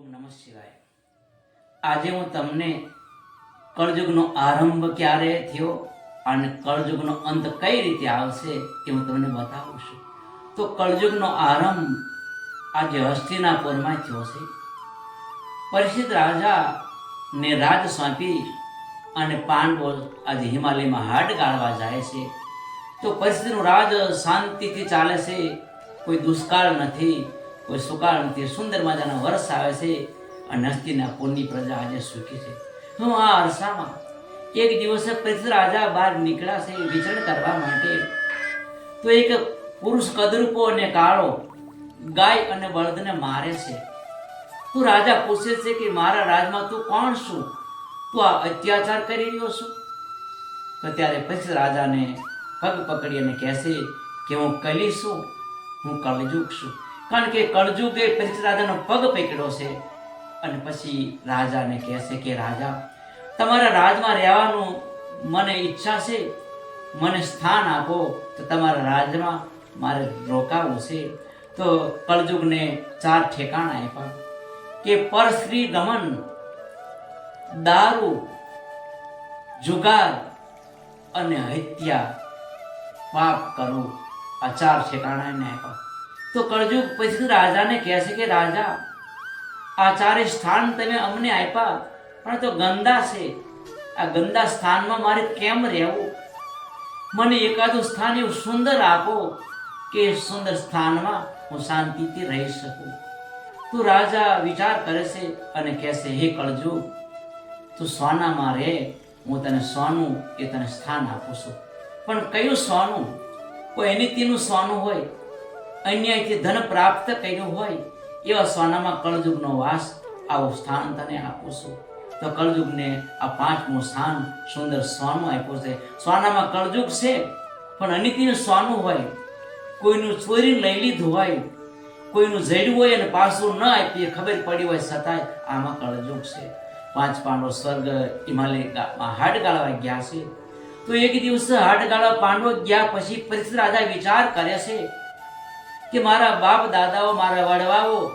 ઓમ નમઃ શિવાય. આજે હું તમને કળયુગનો આરંભ ક્યારે થયો અને કળયુગનો અંત કઈ રીતે આવશે એ હું તમને બતાવું છું. તો કળયુગનો આરંભ આજે હસ્તિનાપુરમાં થયો છે. પરિષિત રાજા ને રાજ સોંપી અને પાંડવો આજે હિમાલયમાં હાડ ગાળવા જાય છે. તો પરિસ્થિતિનું રાજ શાંતિથી ચાલે છે. કોઈ દુષ્કાળ નથી. કોઈ સુકાળ નથી સુંદર મજાનો વર્ષ આવે છે અને હસ્તીના પુણ્ય પ્રજા આજે સુખી છે. હું આ અરસામાં એક દિવસે પરિસ્થિત રાજા બહાર નીકળ્યા છે વિચરણ કરવા માટે. તો એક પુરુષ કદરૂપો અને કાળો ગાય અને બળદને મારે છે. તું રાજા પૂછે છે કે, મારા રાજમાં તું કોણ છું? તું આ અત્યાચાર કરી રહ્યો છું? તો ત્યારે પછી રાજાને પગ પકડી અને કહેશે કે, હું કલી છું, હું કલજુક છું. કારણ કે કળજુગે પછી રાજાનો પગ પકડ્યો છે. અને પછી રાજાને કહેશે કે, રાજા, તમારા રાજમાં રહેવાનું મને ઈચ્છા છે. મને સ્થાન આપો. તો તમારા રાજમાં મારે રોકાવું છે. તો કળજુગને ચાર ઠેકાણા આપ્યા કે પરસ્ત્રી ગમન દારૂ, જુગાર અને હત્યા પાપ કરવું આ ચાર ઠેકાણા એને આપ્યા. તો કળજુગ પછી રાજાને કહે છે કે, રાજા, આચાર્ય સ્થાન તમે અમને આપ્યા, પણ તો ગંદા છે. આ ગંદા સ્થાનમાં મારે કેમ રહેવું? મને એકાદું સ્થાન એવું સુંદર આપો, કે સુંદર સ્થાનમાં હું શાંતિથી રહી શકું. તું રાજા વિચાર કરે છે અને કહેશે, હે કળજો તું સોનામાં રહે, હું તને સોનું એ તને સ્થાન આપું છું. પણ કયું સોનું? કોઈ એની તેનું સોનું હોય? અન્યાયથી ધન પ્રાપ્ત કર્યું હોય, એવા સોનામાં કળજુગનો વાસ આવું સ્થાન તને આપું છું. તો કળજુગને આ પાંચમું સ્થાન સુંદર સોનું આપ્યું છે. સોનામાં કળજુગ છે, પણ અનિતિનું સોનું હોય, કોઈનું ચોરી લઈ લીધું હોય, કોઈનું જડ્યું હોય અને પાછું ન આપીએ, ખબર પડી હોય છતાંય આમાં કળજુગ છે. પાંચ પાંડવો સ્વર્ગ હિમાલયમાં હાડ ગાળવા ગયા છે. તો એક દિવસ હાડ ગાળવા પાંડવો ગયા, પછી પરિસ્થિત રાજા વિચાર કરે છે કે મારા બાપ દાદાઓ, મારા વડવાઓ,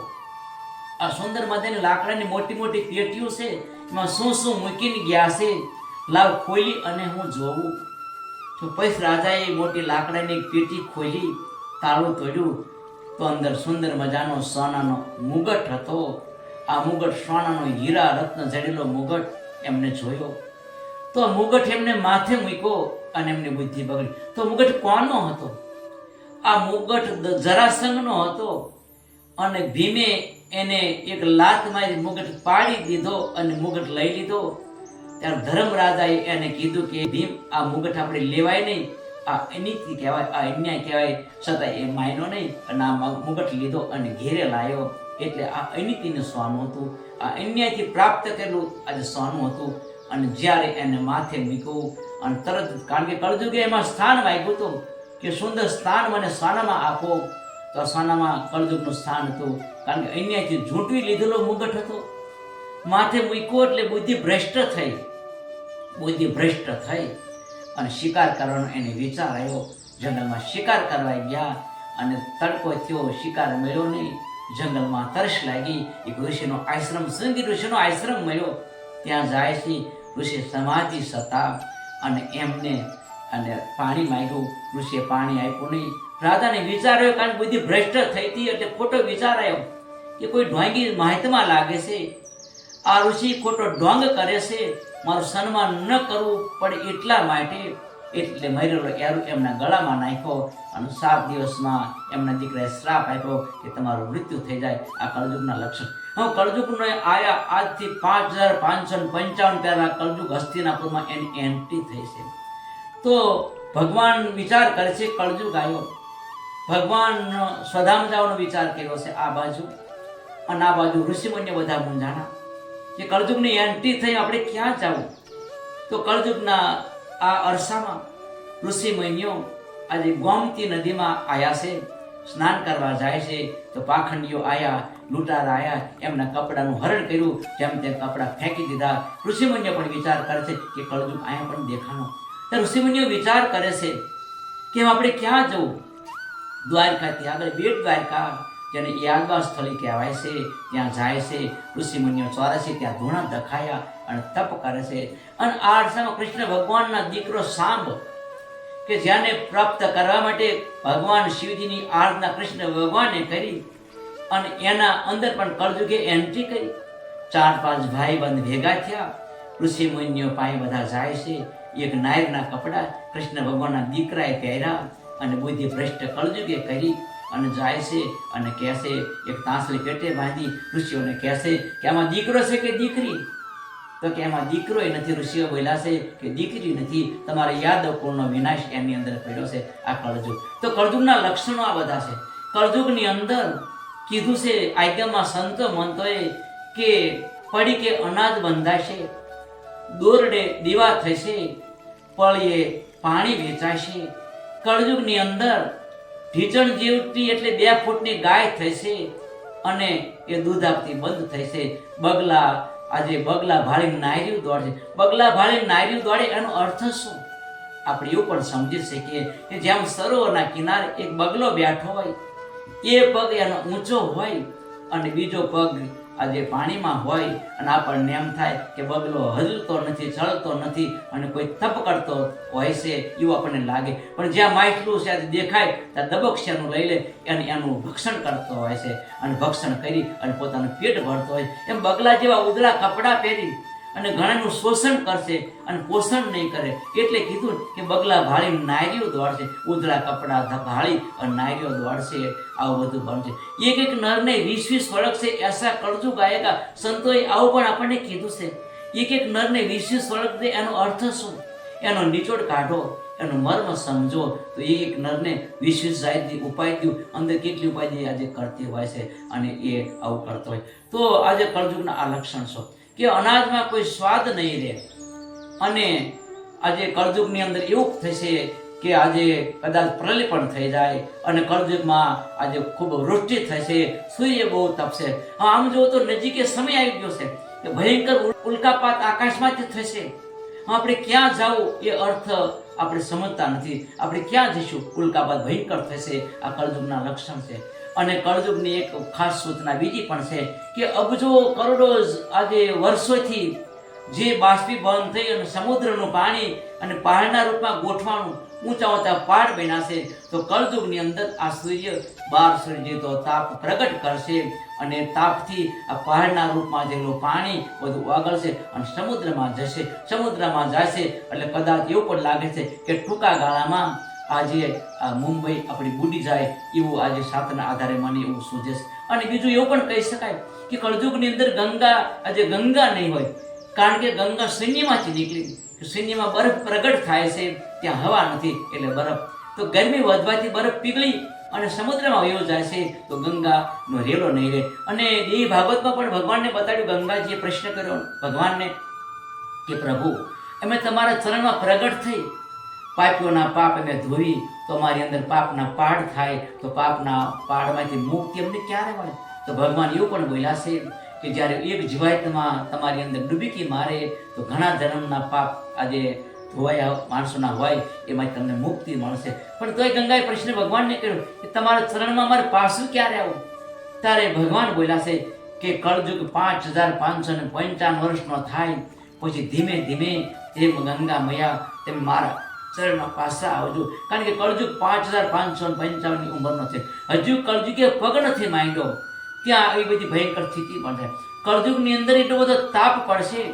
આ સુંદર મજાની લાકડાની મોટી મોટી પેટીઓ છે, એમાં શું શું મૂકીને ગયા છે, લાવ ખોલી અને હું જોઉં. તો પૈસ રાજાએ મોટી લાકડાની પેટી ખોલી, તાળું તોડ્યું, તો અંદર સુંદર મજાનો સોનાનો મુગટ હતો. આ મુગટ સોનાનો હીરા રત્ન જડેલો મુગટ એમને જોયો. તો મુગટ એમને માથે મૂક્યો અને એમની બુદ્ધિ બગડી. તો મુગટ કોનો હતો? આ મુગટ જરાસંઘનો હતો અને ભીમે એને એક લાત મારી મુગટ પાડી દીધો અને મુગટ લઈ લીધો. ત્યારે ધર્મરાજાએ એને કીધું કે, ભીમ, આ મુગટ આપણે લેવાય નહીં. આ અનિતિ કહેવાય, આ અન્યાય કહેવાય. છતાં એ માયનો નહીં અને આ મુગટ લીધો અને ઘેરે લાવ્યો એટલે આ અનિતિનું સોનું હતું. આ અન્યાયથી પ્રાપ્ત કરેલું આજે સોનું હતું. અને જ્યારે એને માથે મૂક્યું અને તરત, કારણ કે કળજુગે એમાં સ્થાન વાગ્યું હતું કે સુંદર સ્થાન મને સાનામાં આપો. તો સાનામાં કળજુગનું સ્થાન હતું. કારણ કે અહીંયાથી ઝૂંટવી લીધેલો મુગટ હતો. માથે મૂક્યો એટલે બુદ્ધિ ભ્રષ્ટ થઈ. બુદ્ધિ ભ્રષ્ટ થઈ. અને શિકાર કરવાનો એને વિચાર આવ્યો. જંગલમાં શિકાર કરવા ગયા અને તડકો થયો. શિકાર મળ્યો નહીં. જંગલમાં તરસ લાગી. એક ઋષિનો આશ્રમ સંગી ઋષિનો આશ્રમ મળ્યો. ત્યાં જાય છે ઋષિ સમાધિ સતા અને એમને અને પાણી માંગ્યું. ઋષિએ પાણી આપ્યું નહીં. રાધાને વિચાર આવ્યો કારણ કે બધી ભ્રષ્ટ થઈ હતી. એટલે ખોટો વિચાર આવ્યો કે કોઈ ઢોંગી માહિતમાં લાગે છે. આ ઋષિ ખોટો ઢોંગ કરે છે. મારું સન્માન ન કરવું પડે એટલા માટે એટલે મરેલો એરું એમના ગળામાં નાખ્યો અને સાત દિવસમાં એમના દીકરાએ શ્રાપ આપ્યો કે તમારું મૃત્યુ થઈ જાય. આ કળજુગના લક્ષણ. હવે કળજુગનો આયા આજથી પાંચ હજાર પાંચસો પંચાવન પહેલા કળજુગ હસ્તિનાપુરમાં એની એન્ટ્રી થઈ છે. તો ભગવાન વિચાર કરે છે કળજુગ આવ્યો ભગવાન સ્વધામ જવાનો વિચાર કર્યો છે, આ બાજુ. અને આ બાજુ ઋષિમુન્ય બધા મૂંઝાણા. કે કળજુગની એન્ટ્રી થઈ, આપણે ક્યાં જવું? તો કળજુગના આ અરસામાં ઋષિમુનિઓ આજે ગોમતી નદીમાં આવ્યા છે, સ્નાન કરવા જાય છે, તો પાખંડીઓ આયા, લૂંટારા આયા, એમના કપડાનું હરણ કર્યું, જેમ તેમ કપડાં ફેંકી દીધા. ઋષિમુન્ય પણ વિચાર કરે છે કે કળજુગ અહીંયા પણ દેખાણો ઋષિમુનિઓ વિચાર કરે છે કે આપણે ક્યાં જવું? દ્વારકાથી આગળ બેટ દ્વારકા, જેને યાદવા સ્થળી કહેવાય છે, ત્યાં જાય છે. ઋષિમુનિઓ ચોરાસી ત્યાં ધૂણા દખાયા અને તપ કરે છે. અને આ અરસામાં કૃષ્ણ ભગવાનના દીકરો સાંભ કે જેને પ્રાપ્ત કરવા માટે ભગવાન શિવજીની આરાધના કૃષ્ણ ભગવાને કરી અને એના અંદર પણ કળજુગે એન્ટ્રી કરી. ચાર પાંચ ભાઈ બંધ ભેગા થયા. ઋષિ મુનિઓ પાસે બધા જાય છે. એક નાયરના કપડાં કૃષ્ણ ભગવાનના દીકરાએ પહેર્યા અને બુદ્ધિ ભ્રષ્ટ કળજુગે કરી અને જાય છે અને કહેશે એક તાંસલી પેટે બાંધી, ઋષિઓને કહેશે કે આમાં દીકરો છે કે દીકરી? તો કે એમાં દીકરો નથી, ઋષિઓ બોલ્યા છે કે દીકરી નથી, તમારે યાદવ કુળનો વિનાશ એની અંદર પડ્યો છે આ કળજુગ. તો કળજુગના લક્ષણો આ બધા છે. કળજુગની અંદર કીધું છે આજ્ઞામાં સંતો મંતોએ કે પડી કે અનાજ બંધાશે. દોરડે દીવા થશે, પળીએ પાણી વેચાશે. કળયુગની અંદર ઢીચણ જેવતી એટલે બે ફૂટની ગાય થશે અને એ દૂધ આપતી બંધ થશે. બગલા, આજે બગલા ભાળીને નાયર્યું દોડશે. બગલા ભાળીને નાયર્યું દોડે, એનો અર્થ શું? આપણે એવું પણ સમજી શકીએ કે જેમ સરોવરના કિનારે એક બગલો બેઠો હોય, એ પગ એનો ઊંચો હોય અને બીજો પગ આજે પાણીમાં હોય અને આપણને એમ થાય કે બગલો હલતો નથી ચડતો નથી અને કોઈ તપ કરતો હોય છે એવું આપણને લાગે. પણ જ્યાં માઇટલું છે દેખાય, ત્યાં દબક્ષાનું લઈ લે અને એનું ભક્ષણ કરતો હોય છે. અને ભક્ષણ કરી અને પોતાનું પેટ ભરતો હોય. એમ બગલા જેવા ઉદળા કપડાં પહેરી અને ઘણાનું શોષણ કરશે અને પોષણ નહીં કરે. એટલે કીધું કે બગલા ભાળી નાયરીઓ દોડશે ઉદળા કપડાં ભાળી અને નાયરીઓ દોડશે, આવું બધું બનશે. એક એક નરને વીસ વીસ વળગશે એસા કળજુ ગાયકા. સંતોએ આવું પણ આપણને કીધું છે. એક એક નરને વીસ વીસ વળગશે, એનો અર્થ શું? એનો નિચોડ કાઢો, એનો મર્મ સમજો. તો એક એક નરને વિશેષ જાતની ઉપાય દઉં અંદર કેટલી ઉપાય આજે કરતી હોય છે અને એ આવું કરતો હોય. તો આજે કળજુગના આ લક્ષણ છો કે અનાજમાં કોઈ સ્વાદ નહીં રહે. અને આજે કળજુગની અંદર એવું થશે કે આજે કદાચ પ્રલય પણ થઈ જાય અને કળજુગમાં આજે ખૂબ વૃષ્ટિ થશે, સૂર્ય બહુ તપશે. આમ જો તો નજીકે સમય આવી ગયો છે કે ભયંકર ઉલ્કાપાત આકાશમાંથી થશે. આપણે ક્યાં જવું એ અર્થ આપણે સમજતા નથી. આપણે ક્યાં જઈશું? ઉલ્કાપાત ભયંકર થશે. આ કળજુગના લક્ષણ છે. અને કળજુગની એક ખાસ સૂચના બીજી પણ છે કે અબજો કરોડો આજે વર્ષોથી જે બાષ્પીભવન થઈ અને સમુદ્રનું પાણી અને પહાડના રૂપમાં ગોઠવાનું ઊંચા ઊંચા પહાડ બન્યા તો કળજુગની અંદર આ સૂર્ય બાર સૂર્ય તો તાપ પ્રગટ કરશે અને તાપથી આ પહાડના રૂપમાં જેનું પાણી બધું ઓગળશે અને સમુદ્રમાં જશે. સમુદ્રમાં જશે એટલે કદાચ એવું પણ લાગે છે કે ટૂંકા ગાળામાં આજે મુંબઈ આપણી બુડી જાય એવું આજે સાતના આધારે મને એવું સૂઝે છે. અને બીજું એવું પણ કહી શકાય કે કળજુગની અંદર ગંગા, આજે ગંગા નહીં હોય, કારણ કે ગંગા શૂન્યમાંથી નીકળી શૂન્યમાં બરફ પ્રગટ થાય છે, ત્યાં હવા નથી, એટલે બરફ. તો ગરમી વધવાથી બરફ પીગળી અને સમુદ્રમાં વયો જાય છે, તો ગંગાનો રેલો નહીં રહે. અને એ ભાગવતમાં પણ ભગવાનને બતાડ્યું, ગંગાજીએ પ્રશ્ન કર્યો, ભગવાનને કે પ્રભુ, અમે તમારા ચરણમાં પ્રગટ થઈ પાપીઓના પાપ અમે ધોઈ તો મારી અંદર પાપના પાડ થાય, તો પાપના પાડમાંથી મુક્તિ અમને ક્યારે મળે? તો ભગવાન એવું પણ બોલ્યા છે કે જ્યારે એક જીવાતમાં તમારી અંદર ડૂબકી મારે, તો ઘણા જન્મના પાપ આજે ધોવાયા માણસોના હોય એમાં તમને મુક્તિ મળશે. પણ તોય ગંગાએ પ્રશ્ન ભગવાનને કર્યો કે તમારા ચરણમાં મારે પાછું ક્યારે આવું? ત્યારે ભગવાન બોલ્યા છે કે કળજુગ પાંચ હજાર પાંચસો ને પંચાવન વર્ષનો થાય, પછી ધીમે ધીમે તેમ ગંગા મૈયા, તેમ મારા ચરણમાં પાછા આવજો. કારણ કે કળજુગ પાંચ હજાર પાંચસો પંચાવનની ઉંમરનો છે. હજુ કળજુગે પગ નથી માંડ્યો. ત્યાં આવી બધી ભયંકર સ્થિતિ છે. કળજુગની અંદર એટલો બધો તાપ પડશે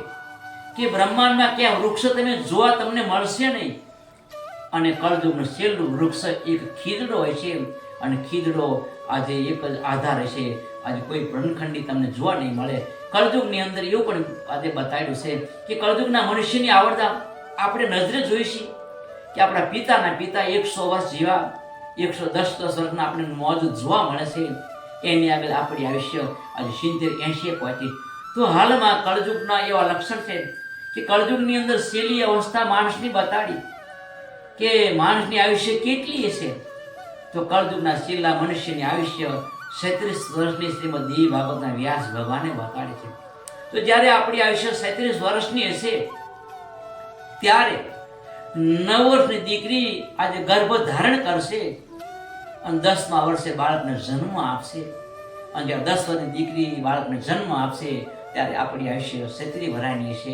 કે બ્રહ્માંડમાં ક્યાં વૃક્ષ તમે જોવા તમને મળશે નહીં. અને કળજુગનું છેલ્લું વૃક્ષ એક ખીદડો હોય છે. અને ખીદડો આજે એક જ આધાર હશે આજે કોઈ પ્રણખંડી તમને જોવા નહીં મળે. કળજુગની અંદર એવું પણ આજે બતાવ્યું છે કે કળજુગના મનુષ્યની આવડતા આપણે નજરે જોઈશી. કે આપણા પિતાના પિતા એકસો વર્ષ જીવા, એકસો દસ દસ વર્ષના આપણે મોજૂદ જોવા મળે છે. એની આગળ આપણી આયુષ્ય આજે સિત્તેર એંશીએ પહોંચી તો હાલમાં કળજુગના એવા લક્ષણ છે કે કળજુગની અંદર સેલી અવસ્થા માણસની બતાડી કે માણસની આયુષ્ય કેટલી હશે? તો કળજુગના શીલા મનુષ્યની આયુષ્ય છત્રીસ વર્ષની શ્રીમદ દેવી બાબતના વ્યાસ ભગવાને બતાડે છે. તો જ્યારે આપણી આયુષ્ય છત્રીસ વર્ષની હશે, ત્યારે નવ વર્ષની દીકરી આજે ગર્ભ ધારણ કરશે અને દસમા વર્ષે બાળકને જન્મ આપશે. અને જ્યારે દસ વર્ષની દીકરી બાળકને જન્મ આપશે, ત્યારે આપણી આયુષ્ય છત્રી ભરાયની છે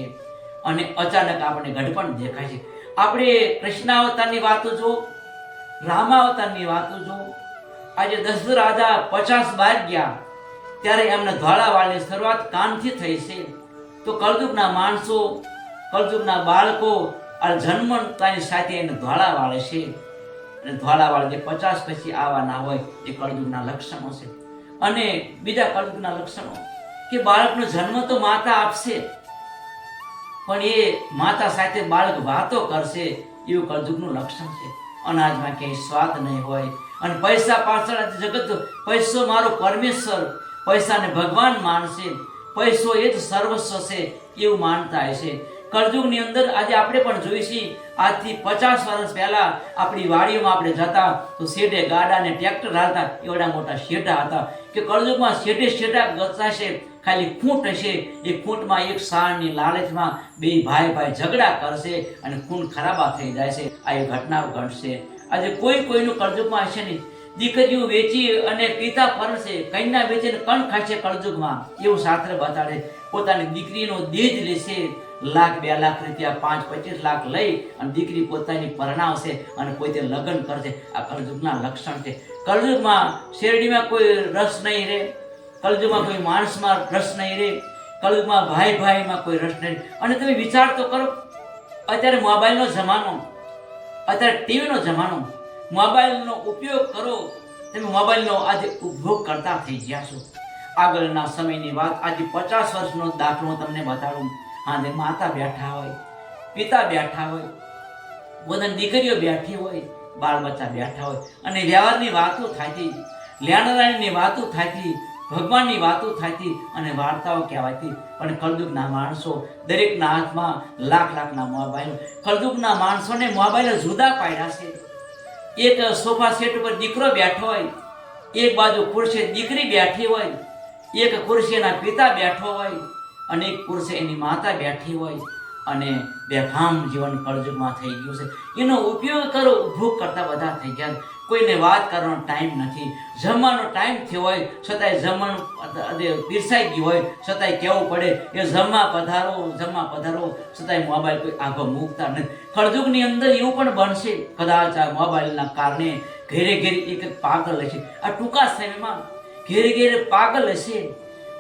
અને અચાનક આપણને ગઢપણ દેખાય છે. આપણે કૃષ્ણાવતારની વાતો જો રામાવતારની વાતો જો આજે દશરથ રાજા પચાસ બાર ગયા, ત્યારે એમને ધોળાવાળની શરૂઆત કાનથી થઈ છે. તો કળજુગના માણસો કળજુગના બાળકો આ જન્મતાની સાથે એને ધોળા વાળે છે. અને ધ્વાળા વાળે જે પચાસ પછી આવવાના હોય, એ કળજુગના લક્ષણો છે. અને બીજા કળજુગના લક્ષણો કે બાળકનો જન્મ તો માતા આપશે, પણ એ માતા સાથે બાળક વાતો કરશે, એવું કળજુગનું લક્ષણ છે. અનાજમાં ક્યાંય સ્વાદ નહીં હોય. અને પૈસા પાછળ જગત, પૈસો મારો પરમેશ્વર, પૈસાને ભગવાન માનશે. પૈસો એ જ સર્વસ્વ છે, એવું માનતા હશે કળજુગની અંદર આજે આપણે પણ જોઈ આજથી પચાસ વર્ષ પહેલા આપણી વાડીઓમાં આપણે જતા તો શેઠે ગાડા ને ટ્રેક્ટર હાલતા, એવડા મોટા શેઠા હતા. કે કળજુગમાં શેઠે શેઠા ગચાશે, ખાલી ખૂંટ હશે. એ ખૂંટમાં એક સાણની લાલચમાં બે ભાઈ ભાઈ ઝઘડા કરશે અને ખૂન ખરાબા થઈ જાય છે આ એ ઘટના ઘટશે. આજે કોઈ કોઈનું કળજુગમાં હશે નહીં. દીકરીઓ વેચી અને પિતા ફરશે કન્યા વેચીને કણ ખાશે કળજુગમાં? એવું શાસ્ત્ર બતાડે. પોતાની દીકરીનો દેજ લેશે. લાખ, બે લાખ રૂપિયા, પાંચ, પચીસ લાખ લઈ અને દીકરી પોતાની પરણાવશે અને પોતે લગ્ન કરશે. આ કળજુગના લક્ષણ છે. કળજુગમાં શેરડીમાં કોઈ રસ નહીં રહે. કળજુગમાં કોઈ માણસમાં રસ નહીં રહે. કળજુગમાં ભાઈ ભાઈમાં કોઈ રસ નહીં અને તમે વિચાર તો કરો, અત્યારે મોબાઈલનો જમાનો. અત્યારે ટીવીનો જમાનો. મોબાઈલનો ઉપયોગ કરો, તમે મોબાઈલનો આજે ઉપભોગ કરતા થઈ ગયા છો. આગળના સમયની વાત, આજે પચાસ વર્ષનો દાખલો તમને બતાડું. આજે માતા બેઠા હોય, પિતા બેઠા હોય બધાની દીકરીઓ બેઠી હોય, બાળ બચ્ચા બેઠા હોય. અને વ્યવહારની વાતો થાતી, લેણદાણીની વાતો થાતી, ભગવાનની વાતો થાતી અને વાર્તાઓ કહેવાતી. પણ કળદુગના માણસો દરેકના હાથમાં લાખ લાખના મોબાઈલ. કળદુગના માણસોને મોબાઈલ જુદા પાડ્યા છે. એક સોફા સેટ ઉપર દીકરો બેઠો હોય, એક બાજુ ખુરશી દીકરી બેઠી હોય, એક ખુરશીના પિતા બેઠો હોય અને પુરુષે એની માતા બેઠી હોય અને બેફામ જીવન કળજુગમાં થઈ ગયું છે. એનો ઉપયોગ કરો, ભૂખ કરતા બધા થઈ ગયા. કોઈને વાત કરવાનો ટાઈમ નથી. જમવાનો ટાઈમ થયો હોય, છતાંય જમવાનું પીરસાઈ ગયું હોય, છતાંય કહેવું પડે એ જમવા પધારો જમવા પધારો, છતાંય મોબાઈલ કોઈ આગળ મૂકતા નથી. કળજુગની અંદર એવું પણ બનશે, કદાચ આ મોબાઈલના કારણે ઘેરે ઘેરે એક એક પાગલ હશે. આ ટૂંકા સમયમાં ઘેરે ઘેરે પાગલ હશે.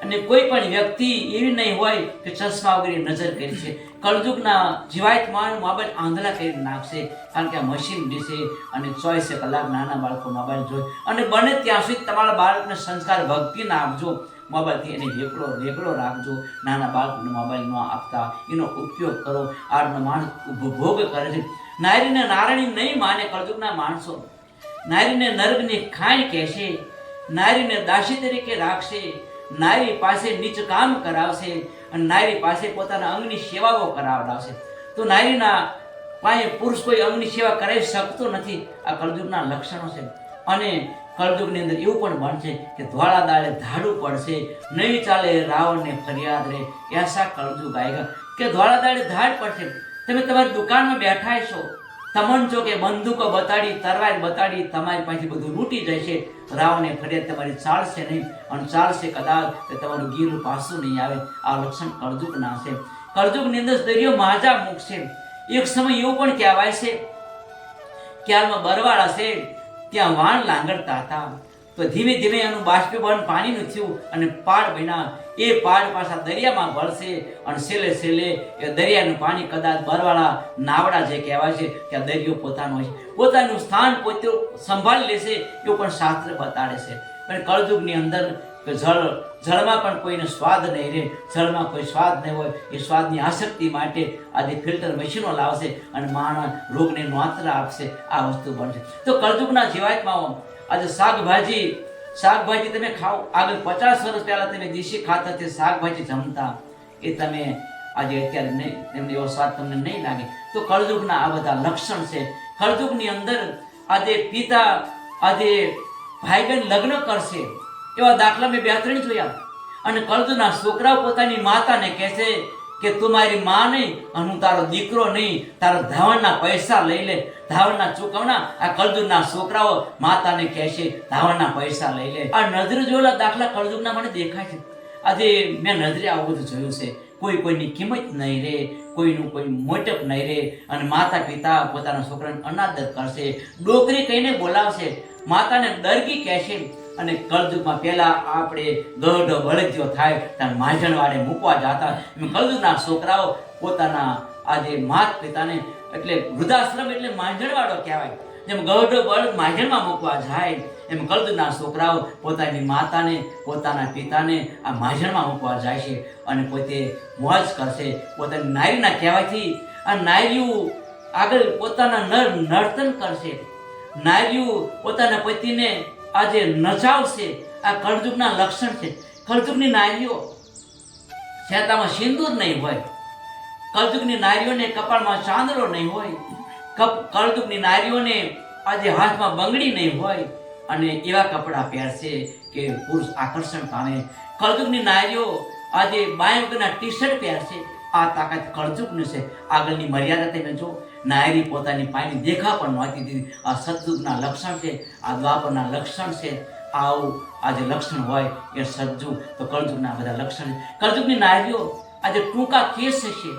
અને કોઈ પણ વ્યક્તિ એવી નહીં હોય કે ચશ્મા વગેરે નજર કરી છે. કળજુગના જીવાયતમાં મોબાઈલ આંધળા કરી નાખશે. કારણ કે આ મશીન દેશે અને ચોવીસે કલાક નાના બાળકો મોબાઈલ જોઈ અને બને ત્યાં સુધી તમારા બાળકને સંસ્કાર ભક્તિના આપજો. મોબાઈલથી એને રેકડો રેકડો રાખજો. નાના બાળકને મોબાઈલ ન આપતા. એનો ઉપયોગ કરો. આજનો માણસ ઉપભોગ કરે છે. નારીને નારાયણી નહીં માને કળજુગના માણસો. નારીને નર્ગની ખાણ કહેશે. નારીને દાસી તરીકે રાખશે. નારી પાસે નીચ કામ કરાવશે અને નારી પાસે પોતાના અંગની સેવાઓ કરાવડાવશે. તો નારીના પાસે પુરુષ કોઈ અંગની સેવા કરાવી શકતો નથી. આ કળજુગના લક્ષણો છે. અને કળજુગની અંદર એવું પણ બનશે કે ધોળા દાળે ધાડું પડશે, નહીં ચાલે રાવણને ફરિયાદ રે. એસા કળજુગ આવેગા કે ધોળા દાળે ધાડ પડશે. તમે તમારી દુકાનમાં બેઠા છો તમંચો કે બંદૂકો બતાડી, તરવાર બતાડી, તમારી પાસે બધું લૂંટી જશે. રાવને ફરિયાદ તમારી ચાલશે નહીં, અને ચાલશે કદાચ તો તમારું ગીરું પાસું નહીં આવે. આ લક્ષણ કરજુક ના છે. કળજુગની અંદર દરિયો માજા મૂકશે એક સમય એવું પણ કહેવાય છે કે હાલમાં છે, ત્યાં વાણ લાંગડતા હતા. તો ધીમે ધીમે એનું બાષ્પીભવન પાણીનું થયું અને પાડ બન્યા એ પાડ પાછા દરિયામાં ભરશે અને છેલ્લે છેલ્લે એ દરિયાનું પાણી કદાચ બરવાળા નાવડા જે કહેવાય છે ત્યાં દરિયો પોતાનો છે. પોતાનું સ્થાન પોતે સંભાળી લેશે, એવું પણ શાસ્ત્ર બતાડે છે. પણ કળજુગની અંદર જળ, જળમાં પણ કોઈને સ્વાદ નહીં રહે, જળમાં કોઈ સ્વાદ નહીં હોય, એ સ્વાદની આસક્તિ માટે આજે ફિલ્ટર મશીનો લાવશે અને માણસ રોગને નોતરા આપશે, આ વસ્તુ બનશે. તો કળજુગના જીવાતમાં આજે શાકભાજી શાકભાજી તમે ખાઓ. આગળ પચાસ વર્ષ પહેલા તમે દેશી ખાતરથી શાકભાજી જમતા, એ તમે આજે અત્યારે નહીં એમને એવો સ્વાદ તમને નહીં લાગે. તો કળજુગના આ બધા લક્ષણ છે. કળજુગની અંદર આજે પિતા, આજે ભાઈ બહેન લગ્ન કરશે, એવા દાખલા મેં બે ત્રણ જોયા. અને કળજુના છોકરાઓ પોતાની માતાને કહેશે કે તું મારી માં નહીં અને હું તારો દીકરો નહીં, તારો ધાવણના પૈસા લઈ લે. ધાવણના ચૂકવણા આ કળજુગના છોકરાઓ માતાને કહેશે ધાવણના પૈસા લઈ લે. આ નજરે જોયેલા દાખલા કળજુગના મને દેખાય છે. આજે મેં નજરે આવું બધું જોયું છે. કોઈ કોઈની કિંમત નહીં રહે કોઈનું કોઈ મોટપ નહીં રહે અને માતા પિતા પોતાના છોકરાને અનાદર કરશે, ડોકરી કહીને બોલાવશે. માતાને દરગી કહેશે. અને કળજુગમાં પહેલા આપણે ગઢ વળગ્યો થાય, ત્યારે માંજણવાડે મૂકવા જતા. કળજુગના છોકરાઓ પોતાના આજે માત પિતાને એટલે વૃદ્ધાશ્રમ એટલે માંજણવાડો કહેવાય. જેમ ગઢ બળદ માંજણમાં મૂકવા જાય, એમ કળજુગના છોકરાઓ પોતાની માતાને, પોતાના પિતાને આ માંજણમાં મૂકવા જાય છે અને પોતે મોજ કરશે. પોતાની નારીના કહેવાથી આ નારીઓ આગળ પોતાના નર નર્તન કરશે. નારીઓ પોતાના પતિને આજે નચાવશે આ કળજુગના લક્ષણ છે. કળજુગની નારીઓ શેતામાં સિંદૂર નહીં હોય. કળજુગની નારીઓને કપાળમાં ચાંદલો નહીં હોય. કપ, કળજુગની નારીઓને આજે હાથમાં બંગડી નહીં હોય. અને એવા કપડાં પહેરશે કે પુરુષ આકર્ષણ પામે. કળજુગની નારીઓ આજે બાયંકના ટી શર્ટ પહેરશે આ તાકાત કળજુગની છે. આગળની મર્યાદા તમે જો નાયરી પોતાની પાણી દેખા પણ નહોતી દીધી. આ સતયુગના લક્ષણ છે, આ દ્વાપરના લક્ષણ છે. આવું આજે લક્ષણ હોય એ સજ્જુ તો કળજુગના બધા લક્ષણ છે. કળજુગની નાયરીઓ આજે ટૂંકા કેસ છે.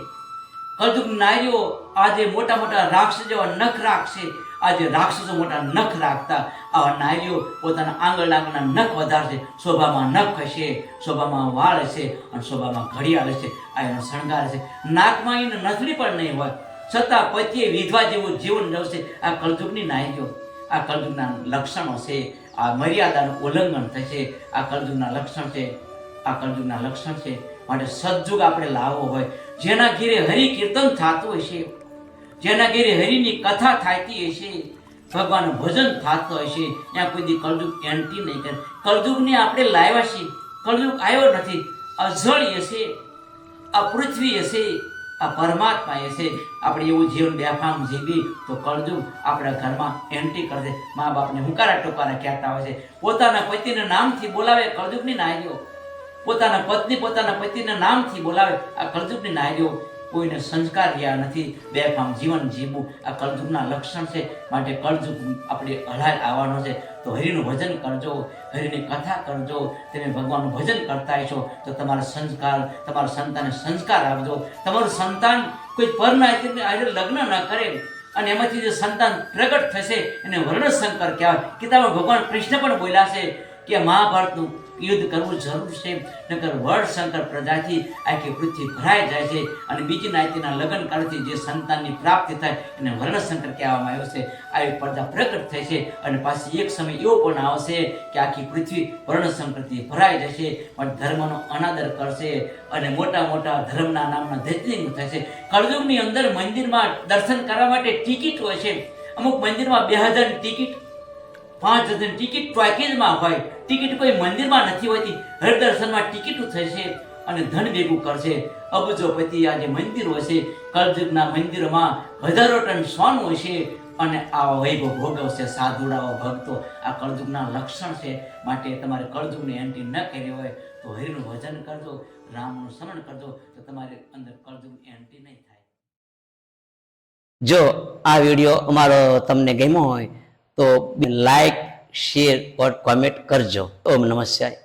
કળજુગની નાયરીઓ આજે મોટા મોટા રાક્ષસ જેવા નખ રાખશે આજે રાક્ષસો મોટા નખ રાખતા, આવા નારીઓ પોતાના આંગળાંગના નખ વધારશે, શોભામાં નખ હશે શોભામાં વાળ હશે અને શોભામાં ઘડિયાળ હશે, આ એનો શણગાર હશે. નાકમાં એને નથડી પણ નહીં હોય. છતાં પતિએ વિધવા જેવું જીવન જવશે આ કળજુગની નારીઓ, આ કળજુગના લક્ષણો છે. આ મર્યાદાનું ઉલ્લંઘન થશે. આ કળજુગના લક્ષણ છે. આ કળજુગના લક્ષણ છે. માટે સદજુગ આપણે લાવવો હોય. જેના ઘીરે હરિ કીર્તન થતું હશે. જેના ઘેરે હરિની કથા થાતી હશે, ભગવાનનું ભજન થતો હશે, ત્યાં કોઈ દી એન્ટી નહીં કરે. કળજુગને આપણે લાવ્યા છીએ. કળજુગ આવ્યો નથી. અજળ હશે, આ પૃથ્વી હશે, આ પરમાત્મા હશે. આપણે એવું જીવન બેફામ જીવી તો કળજુગ આપણા ઘરમાં એન્ટી કરશે મા બાપને હુંકારા ટોકારા કહેતા હોય છે. પોતાના પતિના નામથી બોલાવે કળજુગની નારીઓ પોતાના પત્ની પોતાના પતિના નામથી બોલાવે, આ કળજુગની નારીઓ કોઈને સંસ્કાર રહ્યા નથી, બેફામ જીવન જીવવું આ કળજુગના લક્ષણ છે. માટે કળજુગ આપણે હલાલ આવવાનો છે. તો હરિનું ભજન કરજો, હરિની કથા કરજો, તમે ભગવાનનું ભજન કરતા હશો, તો તમારા સંસ્કાર, તમારા સંતાનને સંસ્કાર આપજો. તમારું સંતાન કોઈ પરના આજે લગ્ન ન કરે. અને એમાંથી જે સંતાન પ્રગટ થશે, એને વર્ણશંકર કહેવાય. કિતાબમાં ભગવાન કૃષ્ણ પણ બોલ્યા છે કે મહાભારતનું યુદ્ધ કરવું જરૂર છે. નકર વર્ણશંકર પ્રજાથી આખી પૃથ્વી ભરાઈ જાય છે અને બીજી નાયતીના લગ્ન કાળથી જે સંતાનની પ્રાપ્તિ થાય એને વર્ણશંકર કહેવામાં આવ્યો છે. આવી પડદા પ્રગટ થઈ છે અને પાછી એક સમય એવો પણ આવશે કે આખી પૃથ્વી વર્ણશંકરથી ભરાઈ જશે. પણ ધર્મનો અનાદર કરશે અને મોટા મોટા ધર્મના નામના ધૈતિંગ થશે કળયુગની અંદર મંદિરમાં દર્શન કરવા માટે ટિકિટ હોય છે. અમુક મંદિરમાં બે હજારની ટિકિટ પાંચ હજારની ટિકિટ પેકેજમાં હોય. ટિકિટ કોઈ મંદિરમાં નથી હોતી. હરદર્શનમાં ટિકિટ થશે અને ધન ભેગું કરશે. અબજોપતિ આ જે મંદિરો છે કળજુગના મંદિરમાં હજારો ટન સોનું છે અને આવા વૈભવ ભોગવશે સાધુડાઓ, ભક્તો. આ કળજુગના લક્ષણ છે માટે તમારે કળજુગની એન્ટ્રી ન કરી હોય તો હરિનું ભજન કરજો, રામનું સ્મરણ કરજો, તો તમારે અંદર કળજુગની એન્ટ્રી નહીં થાય. જો આ વીડિયો અમારો તમને ગમ્યો હોય તો લાઈક શેર ઓર કોમેન્ટ કરજો. ઓમ નમઃ શિવાય.